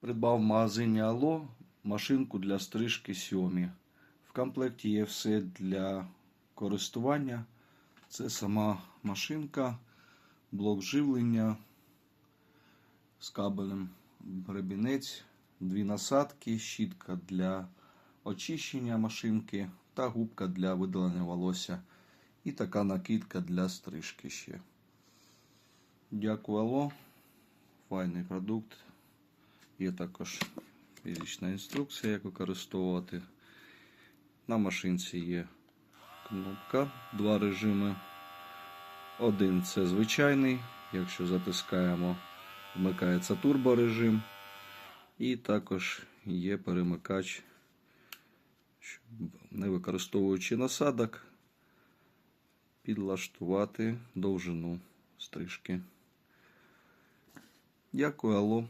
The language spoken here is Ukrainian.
Придбав в магазині Ало машинку для стрижки сьомі. В комплекті є все для користування. Це сама машинка, блок живлення з кабелем, гребінець, дві насадки, щітка для очищення машинки та губка для видалення волосся. І така накидка для стрижки ще. Дякую, Ало. Файний продукт. Є також фізична інструкція, як використовувати. На машинці є кнопка, два режими. Один це звичайний. Якщо затискаємо, вмикається турборежим. І також є перемикач, щоб не використовуючи насадок, підлаштувати довжину стрижки. Дякую, Алло.